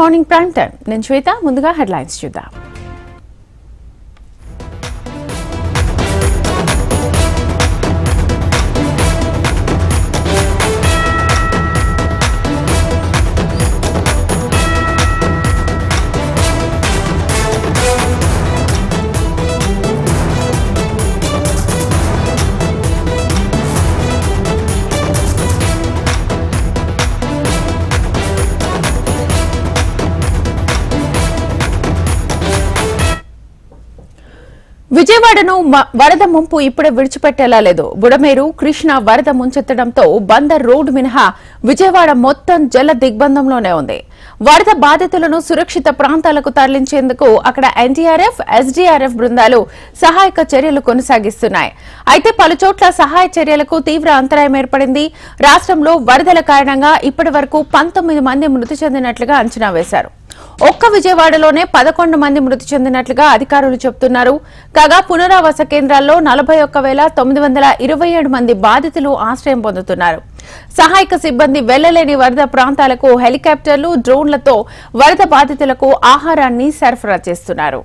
Morning prime time నేను శ్వేత ముందుగా headlines చూద్దాం. విజయవాడను మ- వరద ముంపు ఇప్పుడే విడిచిపెట్టేలా లేదు. బుడమేరు కృష్ణ వరద ముంచెత్తడంతో బందర్ రోడ్డు మినహా విజయవాడ మొత్తం జల దిగ్బంధంలోనే ఉంది. వరద బాధితులను సురక్షిత ప్రాంతాలకు తరలించేందుకు అక్కడ ఎన్డీఆర్ఎఫ్ ఎస్డీఆర్ఎఫ్ బృందాలు సహాయక చర్యలు కొనసాగిస్తున్నాయి. అయితే పలుచోట్ల సహాయ చర్యలకు తీవ్ర అంతరాయం ఏర్పడింది. రాష్ట్రంలో వరదల కారణంగా ఇప్పటి వరకు పంతొమ్మిది మంది మృతి చెందినట్లుగా అంచనా వేశారు. ఒక్క విజయవాడలోనే పదకొండు మంది మృతి చెందినట్లుగా అధికారులు చెబుతున్నారు. కాగా పునరావాస కేంద్రాల్లో నలభై ఒక్క వేల తొమ్మిది వందల ఇరవై ఏడు మంది బాధితులు ఆశ్రయం పొందుతున్నారు. సహాయక సిబ్బంది వెళ్ళలేని వరద ప్రాంతాలకు హెలికాప్టర్లు డ్రోన్లతో వరద బాధితులకు ఆహారాన్ని సరఫరా చేస్తున్నారు.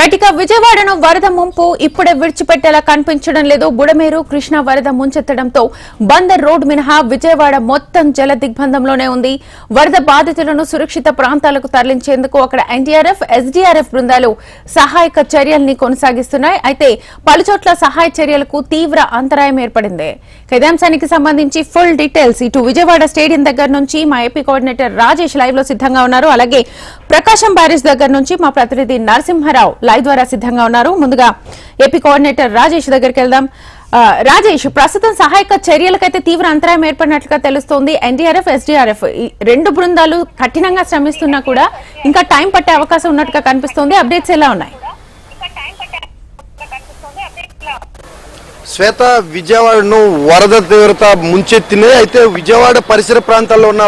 రైట్ విజయవాడను వరద ముంపు ఇప్పుడే విడిచిపెట్టేలా కనిపించడం లేదు. బుడమేరు కృష్ణ వరద ముంచెత్తడంతో బందర్ రోడ్ మినహా విజయవాడ మొత్తం జల దిగ్బంధంలోనే ఉంది. వరద బాధితులను సురక్షిత ప్రాంతాలకు తరలించేందుకు అక్కడ ఎన్డీఆర్ఎఫ్ ఎస్డీఆర్ఎఫ్ బృందాలు సహాయక చర్యల్ని కొనసాగిస్తున్నాయి. అయితే పలుచోట్ల సహాయ చర్యలకు తీవ్ర అంతరాయం ఏర్పడింది. కదాంశానికి సంబంధించి ఫుల్ డీటెయిల్స్ ఇటు విజయవాడ స్టేడియం దగ్గర నుంచి మా ఏపీ కోఆర్డినేటర్ రాజేష్ లైవ్లో సిద్ధంగా ఉన్నారు. అలాగే ప్రకాశం బ్యారేజ్ దగ్గర నుంచి మా ప్రతినిధి నరసింహారావు లైవ్ ద్వారా సిద్ధంగా ఉన్నారు. ముందుగా ఏపీ కోఆర్డినేటర్ రాజేష్ దగ్గరికి వెళ్దాం. రాజేష్ ప్రస్తుతం సహాయక చర్యలకైతే తీవ్ర అంతరాయం ఏర్పడినట్లుగా తెలుస్తోంది. ఎన్డీఆర్ఎఫ్ ఎస్డీఆర్ఎఫ్ రెండు బృందాలు కఠినంగా శ్రమిస్తున్నా కూడా ఇంకా టైం పట్టే అవకాశం ఉన్నట్టుగా కనిపిస్తోంది. అప్డేట్స్ ఎలా ఉన్నాయి? శ్వేత విజయవాడను వరద తీవ్రత ముంచెత్తినే అయితే విజయవాడ పరిసర ప్రాంతాల్లో ఉన్న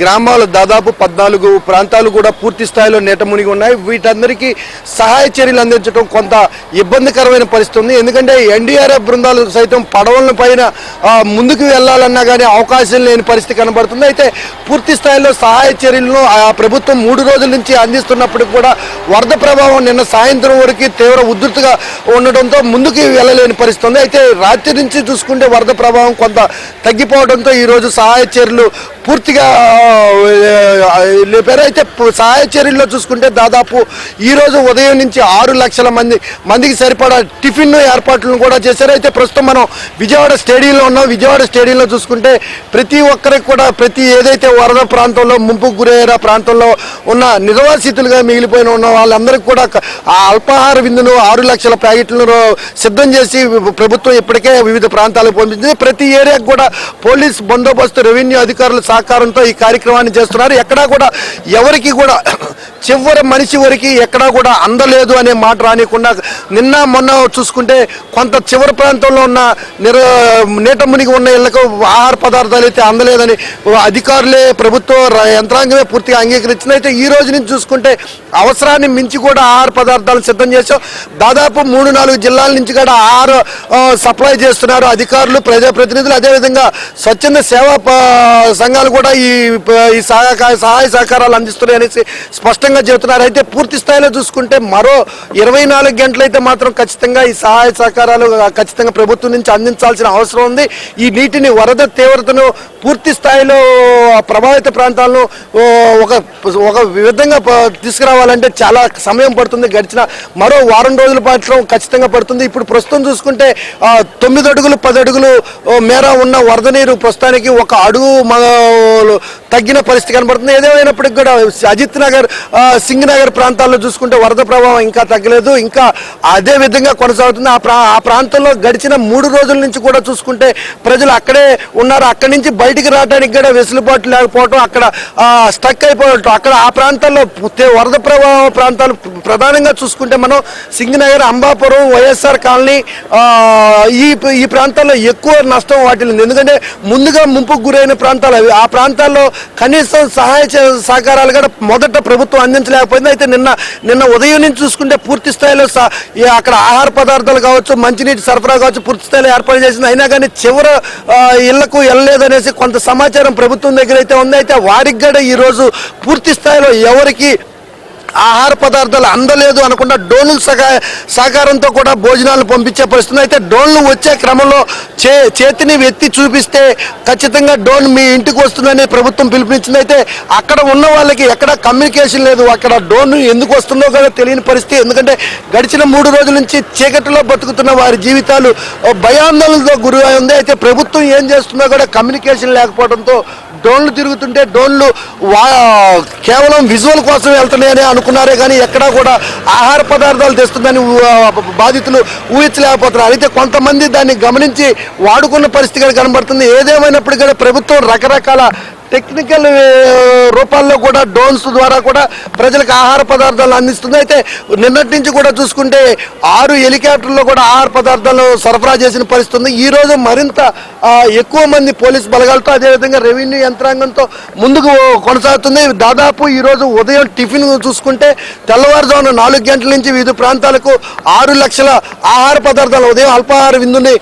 గ్రామాలు దాదాపు పద్నాలుగు ప్రాంతాలు కూడా పూర్తి స్థాయిలో నేట మునిగి ఉన్నాయి. వీటందరికీ సహాయ చర్యలు అందించడం కొంత ఇబ్బందికరమైన పరిస్థితి ఉంది ఎందుకంటే ఎన్డీఆర్ఎఫ్ బృందాలు సైతం పడవల పైన ముందుకు వెళ్ళాలన్నా కానీ అవకాశం లేని పరిస్థితి కనబడుతుంది. అయితే పూర్తి స్థాయిలో సహాయ చర్యలను ఆ ప్రభుత్వం మూడు రోజుల నుంచి అందిస్తున్నప్పటికీ కూడా వరద ప్రభావం నిన్న సాయంత్రం వరకు తీవ్ర ఉధృతిగా ఉండడంతో ముందుకు వెళ్ళలేని పరిస్థితి ఉంది అయితే రాత్రి నుంచి చూసుకుంటే వరద ప్రభావం కొంత తగ్గిపోవడంతో ఈరోజు సహాయ చర్యలు పూర్తిగా ఆ, లేపారు అయితే సహాయ చర్యల్లో చూసుకుంటే దాదాపు ఈరోజు ఉదయం నుంచి ఆరు లక్షల మంది మందికి సరిపడా టిఫిన్ ఏర్పాట్లను కూడా చేశారు. అయితే ప్రస్తుతం మనం విజయవాడ స్టేడియంలో ఉన్నాం. విజయవాడ స్టేడియంలో చూసుకుంటే ప్రతి ఒక్కరికి కూడా ప్రతి ఏదైతే వరద ప్రాంతంలో ముంపుకు గురయ్యారా ప్రాంతంలో ఉన్న నిర్వాసితులుగా మిగిలిపోయిన ఉన్న వాళ్ళందరికీ కూడా ఆ అల్పాహార విందును ఆరు లక్షల ప్యాకెట్లను సిద్ధం చేసి ప్రభుత్వం ఇప్పటికే వివిధ ప్రాంతాలకు పంపించింది. ప్రతి ఏరియాకు కూడా పోలీస్ బందోబస్తు రెవెన్యూ అధికారుల సహకారంతో ఈ కార్యక్రమాన్ని చేస్తున్నారు. ఎక్కడా కూడా ఎవరికి కూడా చివరి మనిషి వరకు ఎక్కడా కూడా అందలేదు అనే మాట రానికుండా నిన్న మొన్న చూసుకుంటే కొంత చివరి ప్రాంతంలో ఉన్న నిర నీట మునిగి ఉన్న ఇళ్ళకు ఆహార పదార్థాలు అయితే అందలేదని అధికారులే ప్రభుత్వ యంత్రాంగమే పూర్తిగా అంగీకరించిన అయితే ఈ రోజు నుంచి చూసుకుంటే అవసరాన్ని మించి కూడా ఆహార పదార్థాలు సిద్ధం చేసాం దాదాపు మూడు నాలుగు జిల్లాల నుంచి కూడా ఆహార సప్లై చేస్తున్నారు అధికారులు ప్రజాప్రతినిధులు. అదేవిధంగా స్వచ్ఛంద సేవా సంఘాలు కూడా ఈ ఈ సహాయ సహాయ సహకారాలు అందిస్తున్నాయి అనేసి స్పష్టంగా చెబుతున్నారు. అయితే పూర్తి స్థాయిలో చూసుకుంటే మరో ఇరవై నాలుగు గంటలైతే మాత్రం ఖచ్చితంగా ఈ సహాయ సహకారాలు ఖచ్చితంగా ప్రభుత్వం నుంచి అందించాల్సిన అవసరం ఉంది. ఈ నీటిని వరద తీవ్రతను పూర్తి స్థాయిలో ప్రభావిత ప్రాంతాలను ఒక ఒక విధంగా తీసుకురావాలంటే చాలా సమయం పడుతుంది. గడిచిన మరో వారం రోజుల పాటు ఖచ్చితంగా పడుతుంది. ఇప్పుడు ప్రస్తుతం చూసుకుంటే ఆ, తొమ్మిది అడుగులు పది అడుగులు మేర ఉన్న వరద నీరు ప్రస్తుతానికి ఒక అడుగు తగ్గిన పరిస్థితి కనబడుతుంది. ఏదేమైనప్పటికీ కూడా అజిత్ నగర్ సింగ్ నగర్ ప్రాంతాల్లో చూసుకుంటే వరద ప్రభావం ఇంకా తగ్గలేదు. ఇంకా అదే విధంగా కొనసాగుతుంది. ఆ ప్రా ఆ ప్రాంతంలో గడిచిన మూడు రోజుల నుంచి కూడా చూసుకుంటే ప్రజలు అక్కడే ఉన్నారు. అక్కడి నుంచి బయటికి రావడానికి కూడా వెసులుబాటు లేకపోవడం అక్కడ స్టక్ అయిపోవటం అక్కడ ఆ ప్రాంతాల్లో వరద ప్రభావ ప్రాంతాలు ప్రధానంగా చూసుకుంటే మనం సింగనగర్ అంబాపురం వైఎస్ఆర్ కాలనీ ఈ ఈ ప్రాంతాల్లో ఎక్కువ నష్టం వాటిల్లింది. ఎందుకంటే ముందుగా ముంపుకు గురైన ప్రాంతాలు అవి. ఆ ప్రాంతాల్లో కనీసం సహాయ సహకారాలు కూడా మొదట ప్రభుత్వం అందించలేకపోయింది. అయితే నిన్న నిన్న ఉదయం నుంచి చూసుకుంటే పూర్తి స్థాయిలో అక్కడ ఆహార పదార్థాలు కావచ్చు మంచినీటి సరఫరా కావచ్చు పూర్తి స్థాయిలో ఏర్పాటు చేసింది. అయినా కానీ చివరి ఇళ్ళకు వెళ్ళలేదు అనేసి కొంత సమాచారం ప్రభుత్వం దగ్గర అయితే ఉంది. అయితే వారికి కూడా ఈరోజు పూర్తి స్థాయిలో ఎవరికి ఆహార పదార్థాలు అందలేదు అనుకున్న డోన్లు సహాయ సహకారంతో కూడా భోజనాలు పంపించే పరిస్థితి అయితే డోన్లు వచ్చే క్రమంలో చే చేతిని ఎత్తి చూపిస్తే ఖచ్చితంగా డోన్ మీ ఇంటికి వస్తుందని ప్రభుత్వం పిలుపునిచ్చింది. అయితే అక్కడ ఉన్న వాళ్ళకి ఎక్కడ కమ్యూనికేషన్ లేదు. అక్కడ డోన్ ఎందుకు వస్తుందో కూడా తెలియని పరిస్థితి. ఎందుకంటే గడిచిన మూడు రోజుల నుంచి చీకటిలో బతుకుతున్న వారి జీవితాలు ఓ భయాందోళనతో గురి ఉంది. అయితే ప్రభుత్వం ఏం చేస్తుందో కూడా కమ్యూనికేషన్ లేకపోవడంతో డ్రోన్లు తిరుగుతుంటే డ్రోన్లు వా కేవలం విజువల్ కోసం వెళ్తున్నాయని అనుకున్నారే కానీ ఎక్కడా కూడా ఆహార పదార్థాలు తెస్తుందని బాధితులు ఊహించలేకపోతున్నారు. అయితే కొంతమంది దాన్ని గమనించి వాడుకున్న పరిస్థితి కనబడుతుంది. ఏదేమైనప్పటికీ కూడా ప్రభుత్వం రకరకాల టెక్నికల్ uh, రూపాల్లో కూడా డ్రోన్స్ ద్వారా కూడా ప్రజలకు ఆహార పదార్థాలు అందిస్తుంది. అయితే నిన్నటి నుంచి కూడా చూసుకుంటే ఆరు హెలికాప్టర్లో కూడా ఆహార పదార్థాలు సరఫరా చేసిన పరిస్థితి ఉంది. ఈ రోజు మరింత ఎక్కువ మంది పోలీస్ బలగాలతో అదేవిధంగా రెవెన్యూ యంత్రాంగంతో ముందుకు కొనసాగుతుంది. దాదాపు ఈరోజు ఉదయం టిఫిన్ చూసుకుంటే తెల్లవారుజామున నాలుగు గంటల నుంచి వివిధ ప్రాంతాలకు ఆరు లక్షల ఆహార పదార్థాలు ఉదయం అల్పాహార విందుని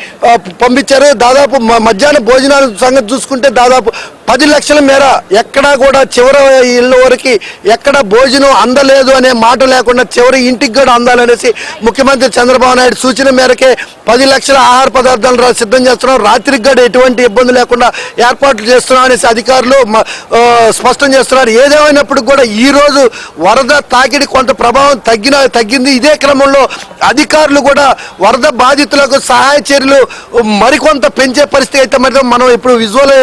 పంపించారు. దాదాపు మధ్యాహ్న మధ్యాహ్నం భోజనాల సంగతి చూసుకుంటే దాదాపు పది లక్షల మేర ఎక్కడా కూడా చివరి ఇళ్ళ వరకు ఎక్కడ భోజనం అందలేదు అనే మాట లేకుండా చివరి ఇంటికి కూడా అందాలనేసి ముఖ్యమంత్రి చంద్రబాబు నాయుడు సూచన మేరకే పది లక్షల ఆహార పదార్థాలు రా- సిద్ధం చేస్తున్నాం. రాత్రికి కూడా ఎటువంటి ఇబ్బంది లేకుండా ఏర్పాట్లు చేస్తున్నాం అనేసి అధికారులు స్పష్టం చేస్తున్నారు. ఏదేమైనప్పటికి కూడా ఈ రోజు వరద తాకిడి కొంత ప్రభావం తగ్గిన తగ్గింది. ఇదే క్రమంలో అధికారులు కూడా వరద బాధితులకు సహాయ చర్యలు మరికొంత పెంచే పరిస్థితి అయితే మరి మనం ఇప్పుడు విజువల్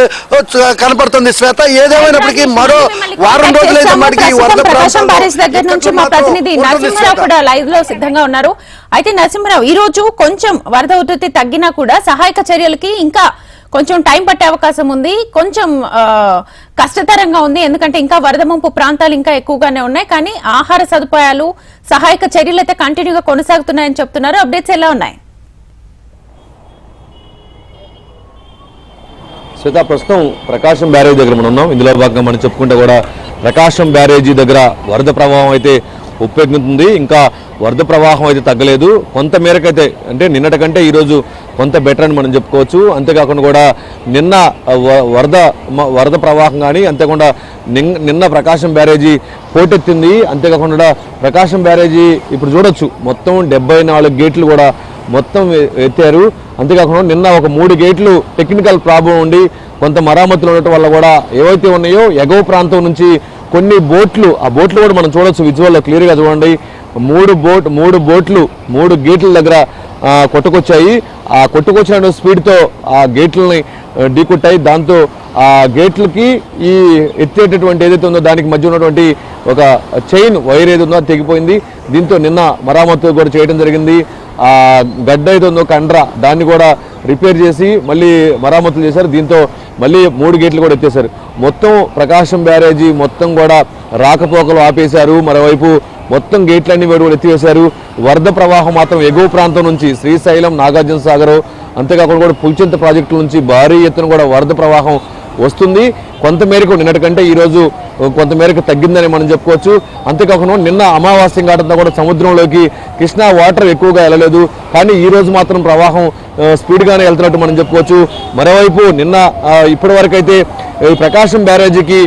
కనపడుతుంది శ్వేత. ఏదేమైనప్పటికీ మరో వారం రోజులైతే మనకి ఈ వరద ప్రకాశం ప్రాంతాల్లో బ్యారేజ్ దగ్గర నుంచి మా ప్రతినిధి నరసింహరావు. కూడా లైవ్లో సిద్ధంగా ఉన్నారు. అయితే నరసింహరావు ఈ రోజు కొంచెం వరద ఉధృతి తగ్గినా కూడా సహాయక చర్యలకి ఇంకా కొంచెం టైం పట్టే అవకాశం ఉంది. కొంచెం కష్టతరంగా ఉంది. ఎందుకంటే ఇంకా వరద ముంపు ప్రాంతాలు ఇంకా ఎక్కువగానే ఉన్నాయి. కానీ ఆహార సదుపాయాలు సహాయక చర్యలు అయితే కంటిన్యూగా కొనసాగుతున్నాయని చెప్తున్నారు. అప్డేట్స్ ఎలా ఉన్నాయి? శ్వేత ప్రస్తుతం ప్రకాశం బ్యారేజ్ దగ్గర మనం ఉన్నాం. ఇందులో భాగంగా మనం చెప్పుకుంటే కూడా ప్రకాశం బ్యారేజీ దగ్గర వరద ప్రభావం అయితే ఉప్పెక్కుతుంది ఇంకా వరద ప్రవాహం అయితే తగ్గలేదు. కొంత మేరకైతే అంటే నిన్నటి కంటే ఈరోజు కొంత బెటర్ అని మనం చెప్పుకోవచ్చు. అంతేకాకుండా కూడా నిన్న వ- వరద వరద ప్రవాహం కానీ అంతేకాకుండా నిన్- నిన్న ప్రకాశం బ్యారేజీ పోటెత్తింది. అంతేకాకుండా ప్రకాశం బ్యారేజీ ఇప్పుడు చూడొచ్చు. మొత్తం డెబ్బై నాలుగు గేట్లు కూడా మొత్తం ఎత్తారు. అంతేకాకుండా నిన్న ఒక మూడు గేట్లు టెక్నికల్ ప్రాబ్లం ఉండి కొంత మరామతులు ఉండటం వల్ల కూడా ఏవైతే ఉన్నాయో ఎగవ ప్రాంతం నుంచి కొన్ని బోట్లు ఆ బోట్లు కూడా మనం చూడొచ్చు విజువల్లో క్లియర్గా చూడండి. మూడు బోట్ మూడు బోట్లు మూడు గేట్ల దగ్గర కొట్టుకొచ్చాయి. ఆ కొట్టుకొచ్చిన స్పీడ్తో ఆ గేట్లని ఢీకొట్టాయి. దాంతో ఆ గేట్లకి ఈ ఎత్తేటటువంటి ఏదైతే ఉందో దానికి మధ్య ఉన్నటువంటి ఒక చైన్ వైర్ ఏది ఉందో తెగిపోయింది. దీంతో నిన్న మరామత్తు కూడా చేయడం జరిగింది. గడ్డ అయితే ఉందో కండ్ర దాన్ని కూడా రిపేర్ చేసి మళ్ళీ మరామతులు చేశారు. దీంతో మళ్ళీ మూడు గేట్లు కూడా ఎత్తేసారు మొత్తం ప్రకాశం బ్యారేజీ మొత్తం కూడా రాకపోకలు ఆపేశారు. మరోవైపు మొత్తం గేట్లన్నీ కూడా ఎత్తివేశారు. వరద ప్రవాహం మాత్రం ఎగువ ప్రాంతం నుంచి శ్రీశైలం నాగార్జున సాగర్ అంతేకాకుండా కూడా పుల్చింత ప్రాజెక్టుల నుంచి భారీ ఎత్తున కూడా వరద ప్రవాహం వస్తుంది. కొంతమేరకు నిన్నటి కంటే ఈరోజు కొంతమేరకు తగ్గిందని మనం చెప్పుకోవచ్చు. అంతేకాకుండా నిన్న అమావాస్యం కావడంతో కూడా సముద్రంలోకి కృష్ణా వాటర్ ఎక్కువగా వెళ్ళలేదు. కానీ ఈ రోజు మాత్రం ప్రవాహం స్పీడ్గానే వెళ్తున్నట్టు మనం చెప్పుకోవచ్చు. మరోవైపు నిన్న ఇప్పటివరకైతే ఈ ప్రకాశం బ్యారేజీకి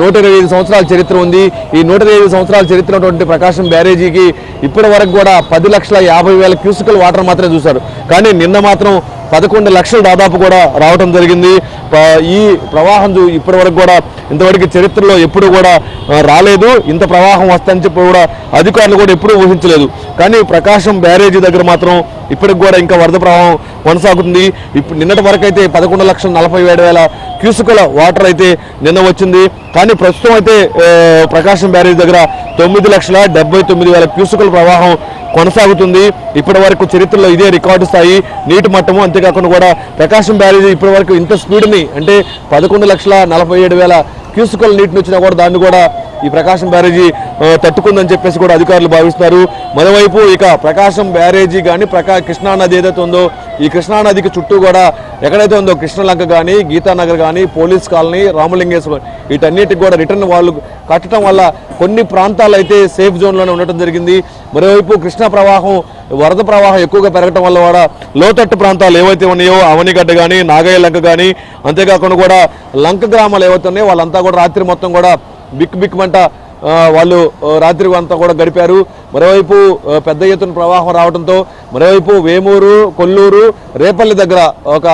నూట ఇరవై ఐదు సంవత్సరాల చరిత్ర ఉంది. ఈ నూట ఇరవై ఐదు సంవత్సరాల చరిత్ర ఉన్నటువంటి ప్రకాశం బ్యారేజీకి ఇప్పటి వరకు కూడా పది లక్షల యాభై వేల క్యూసికల్ వాటర్ మాత్రమే చూశారు. కానీ నిన్న మాత్రం పదకొండు లక్షలు దాదాపు కూడా రావటం జరిగింది. ఈ ప్రవాహం చూ- ఇప్పటి వరకు కూడా ఇంతవరకు చరిత్రలో ఎప్పుడు కూడా రాలేదు. ఇంత ప్రవాహం వస్తుందని చెప్పి కూడా అధికారులు కూడా ఎప్పుడూ ఊహించలేదు. కానీ ప్రకాశం బ్యారేజీ దగ్గర మాత్రం ఇప్పటికి కూడా ఇంకా వరద ప్రవాహం కొనసాగుతుంది. ఇప్పుడు నిన్నటి వరకు అయితే పదకొండు లక్షల నలభై ఏడు వేల క్యూసుకల వాటర్ అయితే నిన్న వచ్చింది. కానీ ప్రస్తుతం అయితే ప్రకాశం బ్యారేజ్ దగ్గర తొమ్మిది లక్షల డెబ్బై తొమ్మిది వేల క్యూసుకల ప్రవాహం కొనసాగుతుంది. ఇప్పటి వరకు చరిత్రలో ఇదే రికార్డు స్థాయి నీటి మట్టము అంతేకాకుండా కూడా ప్రకాశం బ్యారేజ్ ఇప్పటి వరకు ఇంత స్పీడ్ని అంటే పదకొండు లక్షల నలభై ఏడు వేల క్యూసుకల నీటిని వచ్చినా కూడా దాన్ని కూడా ఈ ప్రకాశం బ్యారేజీ తట్టుకుందని చెప్పేసి కూడా అధికారులు భావిస్తున్నారు. మరోవైపు ఇక ప్రకాశం బ్యారేజీ కానీ ప్రకా కృష్ణా నది ఏదైతే ఉందో ఈ కృష్ణా నదికి చుట్టూ కూడా ఎక్కడైతే ఉందో కృష్ణలంక కానీ గీతానగర్ కానీ పోలీస్ కాలనీ రామలింగేశ్వరం వీటన్నిటికి కూడా రిటర్న్ వాళ్ళు కట్టడం వల్ల కొన్ని ప్రాంతాలు అయితే సేఫ్ జోన్లోనే ఉండటం జరిగింది. మరోవైపు కృష్ణా ప్రవాహం వరద ప్రవాహం ఎక్కువగా పెరగటం వల్ల కూడా లోతట్టు ప్రాంతాలు ఏవైతే ఉన్నాయో అవనిగడ్డ కానీ నాగయ్య లంక కానీ అంతేకాకుండా కూడా లంక గ్రామాలు ఏవైతే ఉన్నాయో వాళ్ళంతా కూడా రాత్రి మొత్తం కూడా బిక్ బిక్ మంట వాళ్ళు రాత్రి అంతా కూడా గడిపారు. మరోవైపు పెద్ద ఎత్తున ప్రవాహం రావడంతో మరోవైపు వేమూరు కొల్లూరు రేపల్లి దగ్గర ఒక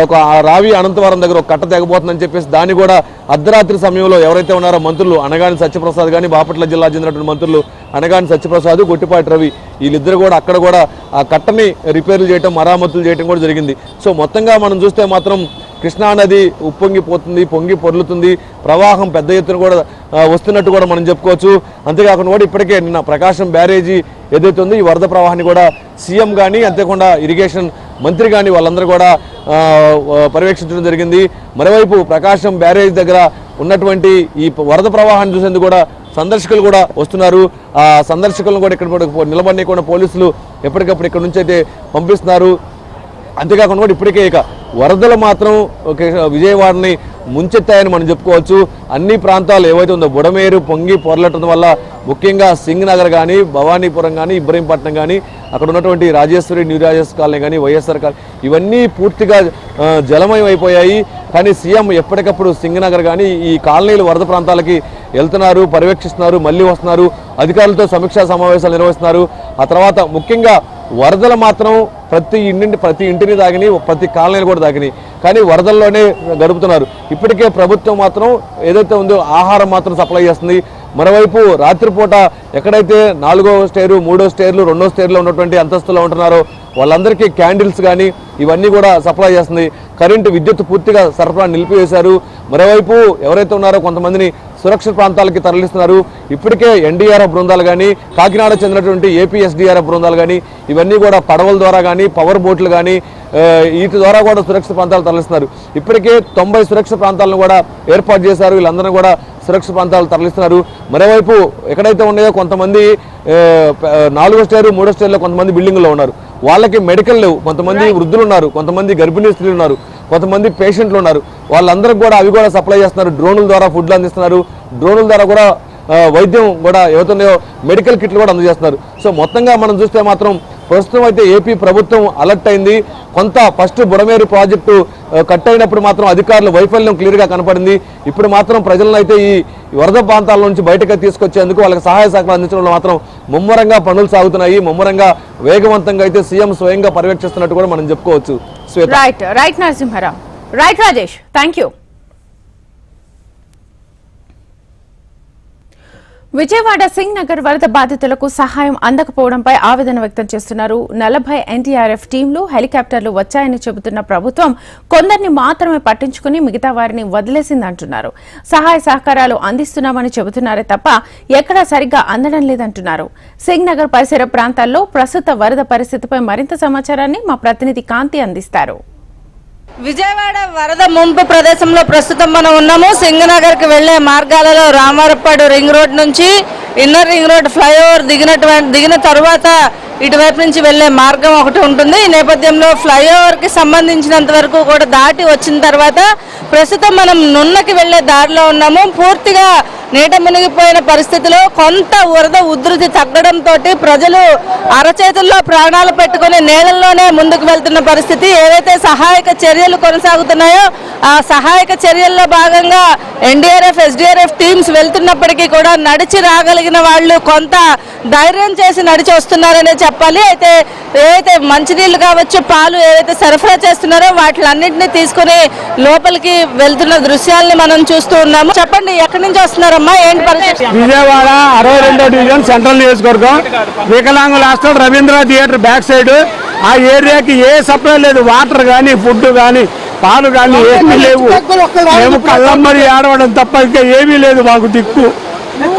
ఒక రావి అనంతవరం దగ్గర ఒక కట్ట తెగబోతుందని చెప్పేసి దాన్ని కూడా అర్ధరాత్రి సమయంలో ఎవరైతే ఉన్నారో మంత్రులు అనగాని సత్యప్రసాద్ కానీ బాపట్ల జిల్లా చెందినటువంటి మంత్రులు అనగాని సత్యప్రసాద్ గొట్టిపాటి రవి వీళ్ళిద్దరు కూడా అక్కడ కూడా ఆ కట్టని రిపేర్లు చేయటం మరామతులు చేయటం కూడా జరిగింది. సో మొత్తంగా మనం చూస్తే మాత్రం కృష్ణానది ఉప్పొంగిపోతుంది పొంగి పొర్లుతుంది. ప్రవాహం పెద్ద ఎత్తున కూడా వస్తున్నట్టు కూడా మనం చెప్పుకోవచ్చు. అంతేకాకుండా కూడా ఇప్పటికే నిన్న ప్రకాశం బ్యారేజీ ఏదైతే ఉందో ఈ వరద ప్రవాహాన్ని కూడా సీఎం కానీ అంతేకాకుండా ఇరిగేషన్ మంత్రి కానీ వాళ్ళందరూ కూడా పర్యవేక్షించడం జరిగింది. మరోవైపు ప్రకాశం బ్యారేజ్ దగ్గర ఉన్నటువంటి ఈ వరద ప్రవాహాన్ని చూసేందుకు కూడా సందర్శకులు కూడా వస్తున్నారు. ఆ సందర్శకులను కూడా ఇక్కడ కూడా నిలబడి కూడా పోలీసులు ఎప్పటికప్పుడు ఇక్కడ నుంచి అయితే పంపిస్తున్నారు. అంతేకాకుండా కూడా ఇప్పటికే ఇక వరదలు మాత్రం ఒక విజయవాడని ముంచెత్తాయని మనం చెప్పుకోవచ్చు. అన్ని ప్రాంతాలు ఏవైతే ఉందో బుడమేరు పొంగి పొరలటం వల్ల ముఖ్యంగా సింగ్ నగర్ కానీ భవానీపురం కానీ ఇబ్రహీంపట్నం కానీ అక్కడ ఉన్నటువంటి రాజేశ్వరి న్యూ రాజేశ్వర కాలనీ కానీ వైఎస్ఆర్ కాలనీ ఇవన్నీ పూర్తిగా జలమయం అయిపోయాయి కానీ సీఎం ఎప్పటికప్పుడు సింగనగర్ కానీ ఈ కాలనీలు వరద ప్రాంతాలకి వెళ్తున్నారు పర్యవేక్షిస్తున్నారు మళ్ళీ వస్తున్నారు అధికారులతో సమీక్షా సమావేశాలు నిర్వహిస్తున్నారు. ఆ తర్వాత ముఖ్యంగా వరదలు మాత్రం ప్రతి ఇంటిని ప్రతి ఇంటిని తాగిని ప్రతి కాలనీలు కూడా తాగినాయి కానీ వరదల్లోనే గడుపుతున్నారు. ఇప్పటికే ప్రభుత్వం మాత్రం ఏదైతే ఉందో ఆహారం మాత్రం సప్లై చేస్తుంది. మరోవైపు రాత్రిపూట ఎక్కడైతే నాలుగో స్టేరు మూడో స్టేర్లు రెండో స్టేర్లో ఉన్నటువంటి అంతస్తులో ఉంటున్నారో వాళ్ళందరికీ క్యాండిల్స్ కానీ ఇవన్నీ కూడా సప్లై చేస్తుంది. కరెంటు విద్యుత్ పూర్తిగా సరఫరా నిలిపివేశారు. మరోవైపు ఎవరైతే ఉన్నారో కొంతమందిని సురక్షిత ప్రాంతాలకి తరలిస్తున్నారు. ఇప్పటికే ఎన్డీఆర్ఎఫ్ బృందాలు కానీ కాకినాడ చెందినటువంటి ఏపీ ఎస్డీఆర్ఎఫ్ బృందాలు కానీ ఇవన్నీ కూడా పడవల ద్వారా కానీ పవర్ బోట్లు కానీ వీటి ద్వారా కూడా సురక్షిత ప్రాంతాలు తరలిస్తున్నారు. ఇప్పటికే తొంభై సురక్షిత ప్రాంతాలను కూడా ఏర్పాటు చేశారు. వీళ్ళందరూ కూడా సురక్షిత ప్రాంతాలు తరలిస్తున్నారు. మరోవైపు ఎక్కడైతే ఉన్నాయో కొంతమంది నాలుగో స్టేరు మూడో స్టేర్లో కొంతమంది బిల్డింగ్లో ఉన్నారు. వాళ్ళకి మెడికల్ లేవు. కొంతమంది వృద్ధులు ఉన్నారు. కొంతమంది గర్భిణీ స్త్రీలు ఉన్నారు. కొంతమంది పేషెంట్లు ఉన్నారు. వాళ్ళందరికీ కూడా అవి కూడా సప్లై చేస్తున్నారు. డ్రోన్ల ద్వారా ఫుడ్లు అందిస్తున్నారు. డ్రోన్ల ద్వారా కూడా వైద్యం కూడా ఏవైతున్నాయో మెడికల్ కిట్లు కూడా అందజేస్తున్నారు. సో మొత్తంగా మనం చూస్తే మాత్రం ప్రస్తుతం అయితే ఏపీ ప్రభుత్వం అలర్ట్ అయింది. కొంత ఫస్ట్ బుడమేరు ప్రాజెక్టు కట్ అయినప్పుడు మాత్రం అధికారుల వైఫల్యం క్లియర్గా కనపడింది. ఇప్పుడు మాత్రం ప్రజలను అయితే ఈ వరద ప్రాంతాల నుంచి బయటకు తీసుకొచ్చేందుకు వాళ్ళకి సహాయ సహకారం అందించడంలో మాత్రం ముమ్మరంగా పనులు సాగుతున్నాయి. ముమ్మరంగా వేగవంతంగా అయితే సీఎం స్వయంగా పర్యవేక్షిస్తున్నట్టు కూడా మనం చెప్పుకోవచ్చు. Right right Narasimha Rao right Rajesh thank you Vijayawada Singh Nagar వరద బాధితులకు సహాయం అందకపోవడంపై ఆవేదన వ్యక్తం చేస్తున్నారు. నలభై ఎన్టీఆర్ఎఫ్ టీంలు హెలికాప్టర్లు వచ్చాయని చెబుతున్న ప్రభుత్వం కొందరిని మాత్రమే పట్టించుకుని మిగతా వారిని వదిలేసిందంటున్నారు సహాయ సహకారాలు అందిస్తున్నామని చెబుతున్నారే తప్ప ఎక్కడా సరిగ్గా అందడం లేదంటున్నారు. సింగ్ నగర్ పరిసర ప్రాంతాల్లో ప్రస్తుత వరద పరిస్థితిపై మరింత సమాచారాన్ని మా ప్రతినిధి కాంతి అందిస్తారు. విజయవాడ వరద ముంపు ప్రదేశంలో ప్రస్తుతం మనం ఉన్నాము. సింగనగర్కి వెళ్ళే మార్గాలలో రామారపాడు రింగ్ రోడ్ నుంచి ఇన్నర్ రింగ్ రోడ్ ఫ్లైఓవర్ దిగినటువంటి దిగిన తర్వాత ఇటువైపు నుంచి వెళ్ళే మార్గం ఒకటి ఉంటుంది. ఈ నేపథ్యంలో ఫ్లైఓవర్కి సంబంధించినంత వరకు కూడా దాటి వచ్చిన తర్వాత ప్రస్తుతం మనం నున్నకి వెళ్ళే దారిలో ఉన్నాము. పూర్తిగా నీట మునిగిపోయిన పరిస్థితిలో కొంత వరద ఉధృతి తగ్గడంతో ప్రజలు అరచేతుల్లో ప్రాణాలు పెట్టుకుని నేలల్లోనే ముందుకు వెళ్తున్న పరిస్థితి ఏవైతే సహాయక చర్యలు కొనసాగుతున్నాయో ఆ సహాయక చర్యల్లో భాగంగా ఎన్డీఆర్ఎఫ్ ఎస్డీఆర్ఎఫ్ టీమ్స్ వెళ్తున్నప్పటికీ కూడా నడిచి రాగలిగిన వాళ్ళు కొంత ధైర్యం చేసి నడిచి వస్తున్నారనే చెప్పాలి. అయితే ఏవైతే మంచినీళ్ళు కావచ్చు పాలు ఏవైతే సరఫరా చేస్తున్నారో వాటిలన్నింటినీ తీసుకుని లోపలికి వెళ్తున్న దృశ్యాలని మనం చూస్తూ ఉన్నాము. చెప్పండి ఎక్కడి నుంచి వస్తున్నారమ్మా ఏంటి పరిస్థితి? విజయవాడ అరవై రెండో డివిజన్ సెంట్రల్ నియోజకవర్గం. వికలాంగుల hostel Ravindra theatre back side. ఆ ఏరియాకి ఏ సప్లై లేదు. వాటర్ కానీ ఫుడ్ కానీ పాలు కానీ ఏమీ లేవు. మేము కళ్ళమ్మరి ఆడవడం తప్ప ఇంకా ఏమీ లేదు మాకు దిక్కు.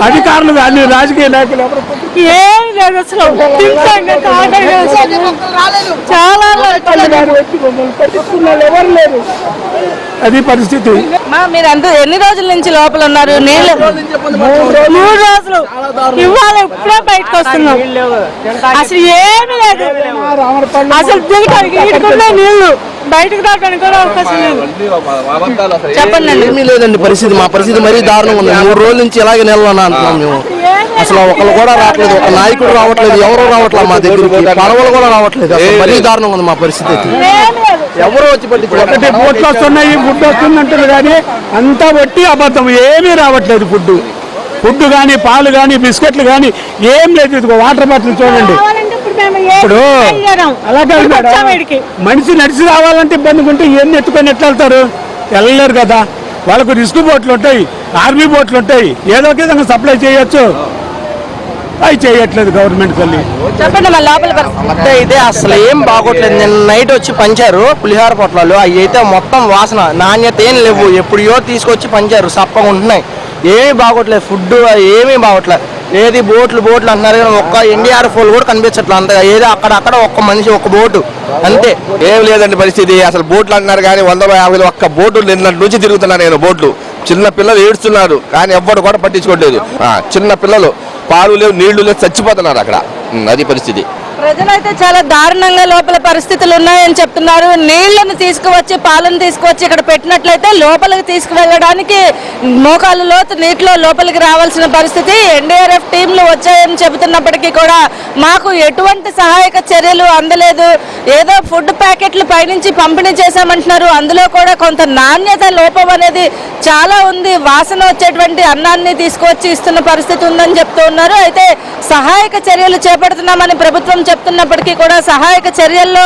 అధికారులు కానీ రాజకీయ నాయకులు ఎవరు ఏం లేదు అసలు. చాలా అది పరిస్థితి. మా మీరు ఎంత ఎన్ని రోజుల నుంచి లోపల ఉన్నారు? నీళ్ళు మూడు రోజులు ఇవాళ ఇప్పుడే బయటకు వస్తున్నాం. అసలు ఏమి లేదు. అసలు దిగటానికి ఈడుకున్న నీళ్ళు బయటకు రావడానికి కూడా అవకాశం లేదు. చెప్పండి ఏమీ లేదండి పరిస్థితి. మా పరిస్థితి మరీ దారుణంగా ఉంది. మూడు రోజుల నుంచి ఇలాగే నిలవనా అంటున్నాం మేము. అసలు ఒకళ్ళు కూడా రావట్లేదు. ఒక నాయకుడు రావట్లేదు. ఎవరు రావట్లేదు మా దగ్గరికి. పడవలు కూడా రావట్లేదు. అసలు మరీ దారుణంగా ఉంది మా పరిస్థితి అయితే. ఎవరు వచ్చి ఒకటి బోట్లు వస్తున్నాయి ఫుడ్ వస్తుంది అంటారు కానీ అంతా బట్టి అబద్ధం. ఏమీ రావట్లేదు ఫుడ్ ఫుడ్ కానీ పాలు కానీ బిస్కెట్లు కానీ ఏం లేదు. ఇదిగో వాటర్ బాటిల్ చూడండి. ఇప్పుడు. మనిషి నడిచి రావాలంటే ఇబ్బంది ఉంటే ఇవన్నీ ఎత్తుకొని ఎట్లా వెళ్తారు? వెళ్ళలేరు కదా. వాళ్ళకు రిస్క్ బోట్లు ఉంటాయి ఆర్మీ బోట్లు ఉంటాయి. ఏదో ఒక విధంగా సప్లై చేయొచ్చు. అవి చేయట్లేదు గవర్నమెంట్ చెప్పండి లోపల పరిస్థితి అయితే అసలు ఏం బాగోట్లేదు. నిన్న నైట్ వచ్చి పంచారు పులిహార పొట్లాలు. అవి అయితే మొత్తం వాసన నాణ్యత ఏం లేవు. ఎప్పుడో తీసుకొచ్చి పంచారు సప్పగా ఉంటున్నాయి. ఏమీ బాగోట్లేదు. ఫుడ్ ఏమీ బాగోట్లేదు. ఏది బోట్లు బోట్లు అంటున్నారు కానీ ఒక్క ఎన్డీఆర్ఎఫ్ వాళ్ళు కూడా కనిపించట్లేదు అంతగా. ఏదో అక్కడ అక్కడ ఒక్క మనిషి ఒక్క బోటు. అంతే. ఏం లేదండి పరిస్థితి. అసలు బోట్లు అంటున్నారు కానీ వంద యాభై ఒక్క బోటు నిన్నటి నుంచి తిరుగుతున్నా నేను బోట్లు. చిన్న పిల్లలు ఏడుస్తున్నారు కానీ ఎవ్వరు కూడా పట్టించుకోవట్లేదు ఆ, చిన్న పిల్లలు. పాలు లేవు నీళ్ళు లేవు చచ్చిపోతున్నారు అక్కడ. అది పరిస్థితి. ప్రజలైతే చాలా దారుణంగా లోపల పరిస్థితులు ఉన్నాయని చెప్తున్నారు. నీళ్ళను తీసుకువచ్చి పాలను తీసుకువచ్చి ఇక్కడ పెట్టినట్లయితే లోపలికి తీసుకువెళ్ళడానికి మోకాలు లోతు నీటిలో లోపలికి రావాల్సిన పరిస్థితి ఎన్డీఆర్ఎఫ్ టీంలు వచ్చాయని చెబుతున్నప్పటికీ కూడా మాకు ఎటువంటి సహాయక చర్యలు అందలేదు. ఏదో ఫుడ్ ప్యాకెట్లు పైనుంచి పంపిణీ చేశామంటున్నారు. అందులో కూడా కొంత నాణ్యత లోపం అనేది చాలా ఉంది. వాసన వచ్చేటువంటి అన్నాన్ని తీసుకువచ్చి ఇస్తున్న పరిస్థితి ఉందని చెప్తూ ఉన్నారు. అయితే సహాయక చర్యలు చేపడుతున్నామని ప్రభుత్వం చెప్తున్నప్పటికీ కూడా సహాయక చర్యల్లో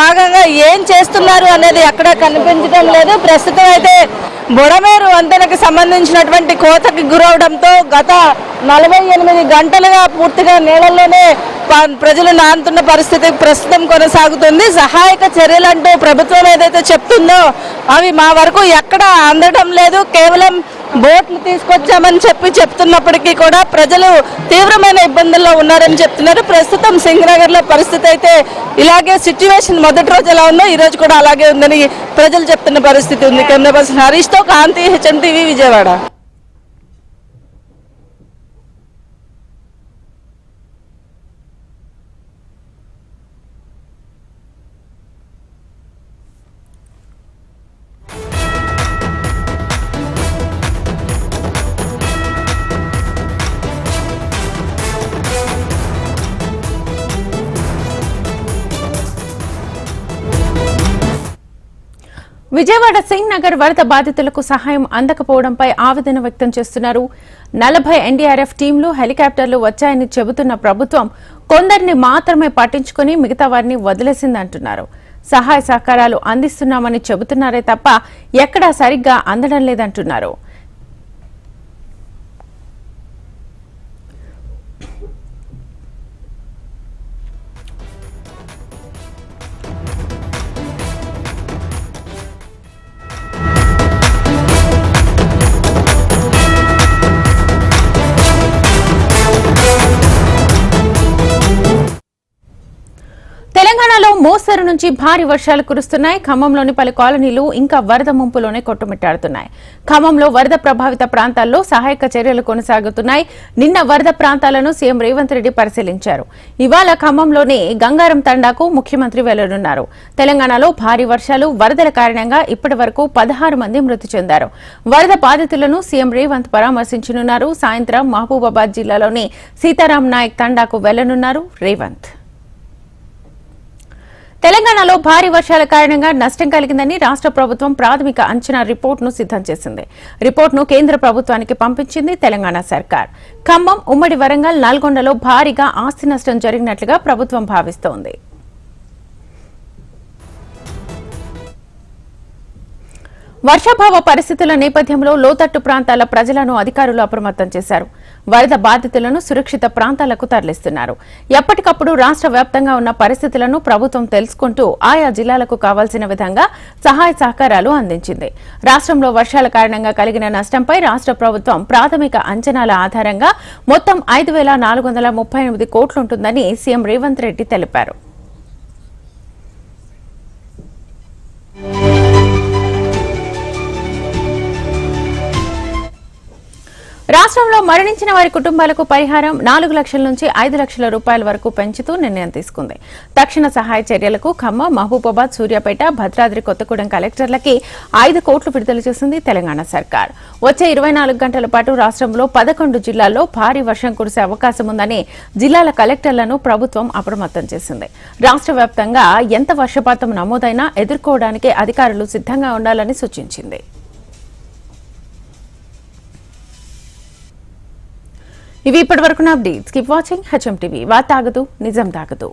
భాగంగా ఏం చేస్తున్నారు అనేది ఎక్కడ కనిపించడం లేదు. ప్రస్తుతం అయితే బుడమేరు వంతెనకు సంబంధించినటువంటి కోతకి గురవడంతో గత నలభై ఎనిమిది గంటలుగా పూర్తిగా నీళ్ళల్లోనే ప్రజలు నానుతున్న పరిస్థితి ప్రస్తుతం కొనసాగుతుంది. సహాయక చర్యలు అంటూ ప్రభుత్వం ఏదైతే చెప్తుందో అవి మా వరకు ఎక్కడ అందడం లేదు. కేవలం బోట్లు తీసుకొచ్చామని చెప్పి చెప్తున్నప్పటికీ కూడా ప్రజలు తీవ్రమైన ఇబ్బందుల్లో ఉన్నారని చెప్తున్నారు. ప్రస్తుతం సింగనగర్లో పరిస్థితి అయితే ఇలాగే సిచ్యువేషన్ మొదటి రోజు ఎలా ఉందో ఈ రోజు కూడా అలాగే ఉందని ప్రజలు చెప్తున్న పరిస్థితి ఉంది. కెమెరా పర్సన్ హరీష్తో కాంతి హెచ్ఎం టీవీ విజయవాడ. విజయవాడ సింగ్ నగర్ వరద బాధితులకు సహాయం అందకపోవడంపై ఆవేదన వ్యక్తం చేస్తున్నారు. నలభై ఎన్డీఆర్ఎఫ్ టీంలు హెలికాప్టర్లు వచ్చాయని చెబుతున్న ప్రభుత్వం కొందరిని మాత్రమే పట్టించుకుని మిగతా వారిని వదిలేసిందంటున్నారు. సహాయ సహకారాలు అందిస్తున్నామని చెబుతున్నారే తప్ప ఎక్కడా సరిగ్గా అందడం లేదంటున్నారు. తెలంగాణలో మోస్తరు నుంచి భారీ వర్షాలు కురుస్తున్నాయి. ఖమ్మంలోని పలు కాలనీలు ఇంకా వరద ముంపులోనే కొట్టుమిట్టాడుతున్నాయి. ఖమ్మంలో వరద ప్రభావిత ప్రాంతాల్లో సహాయక చర్యలు కొనసాగుతున్నాయి. నిన్న వరద ప్రాంతాలను సీఎం రేవంత్ రెడ్డి పరిశీలించారు. ఇవాళ ఖమ్మంలోని గంగారం తండాకు ముఖ్యమంత్రి వెళ్ళనున్నారు తెలంగాణలో భారీ వర్షాలు వరదల కారణంగా ఇప్పటి వరకు పదహారు మంది మృతి చెందారు. వరద బాధితులను సీఎం రేవంత్ పరామర్శించనున్నారు. సాయంత్రం మహబూబాబాద్ జిల్లాలోని సీతారాం నాయక్ తండాకు వెళ్ళనున్నారు రేవంత్. తెలంగాణలో భారీ వర్షాల కారణంగా నష్టం కలిగిందని రాష్ట్ర ప్రభుత్వం ప్రాథమిక అంచనా రిపోర్టును సిద్దం చేసింది. రిపోర్టును కేంద్ర ప్రభుత్వానికి పంపించింది తెలంగాణ సర్కార్. ఖమ్మం ఉమ్మడి వరంగల్ నల్గొండలో భారీగా ఆస్తి నష్టం జరిగినట్లుగా ప్రభుత్వం భావిస్తోంది. వర్షాభావ పరిస్థితుల నేపథ్యంలో లోతట్టు ప్రాంతాల ప్రజలను అధికారులు అప్రమత్తం చేశారు. వరద బాధితులను సురక్షిత ప్రాంతాలకు తరలిస్తున్నారు. ఎప్పటికప్పుడు రాష్ట్ర వ్యాప్తంగా ఉన్న పరిస్థితులను ప్రభుత్వం తెలుసుకుంటూ ఆయా జిల్లాలకు కావాల్సిన విధంగా సహాయ సహకారాలు అందించింది. రాష్ట్రంలో వర్షాల కారణంగా కలిగిన నష్టంపై రాష్ట్ర ప్రభుత్వం ప్రాథమిక అంచనాల ఆధారంగా మొత్తం ఐదు వేల నాలుగు వందల ముప్పై ఎనిమిది కోట్లుంటుందని సీఎం రేవంత్ రెడ్డి తెలిపారు. రాష్ట్రంలో మరణించిన వారి కుటుంబాలకు పరిహారం నాలుగు లక్షల నుంచి ఐదు లక్షల రూపాయల వరకు పెంచుతూ నిర్ణయం తీసుకుంది. తక్షణ సహాయ చర్యలకు ఖమ్మం మహబూబాబాద్ సూర్యాపేట భద్రాద్రి కొత్తగూడెం కలెక్టర్లకి ఐదు కోట్లు విడుదల చేసింది తెలంగాణ సర్కార్. వచ్చే ఇరవై నాలుగు గంటల పాటు రాష్ట్రంలో పదకొండు జిల్లాల్లో భారీ వర్షం కురిసే అవకాశం ఉందని జిల్లాల కలెక్టర్లను ప్రభుత్వం అప్రమత్తం చేసింది. రాష్ట్ర వ్యాప్తంగా ఎంత వర్షపాతం నమోదైనా ఎదుర్కోవడానికి అధికారులు సిద్ధంగా ఉండాలని సూచించింది. ఇవి ఇప్పటి వరకు updates. Keep watching HM TV వా తాగదు నిజం తాగదు.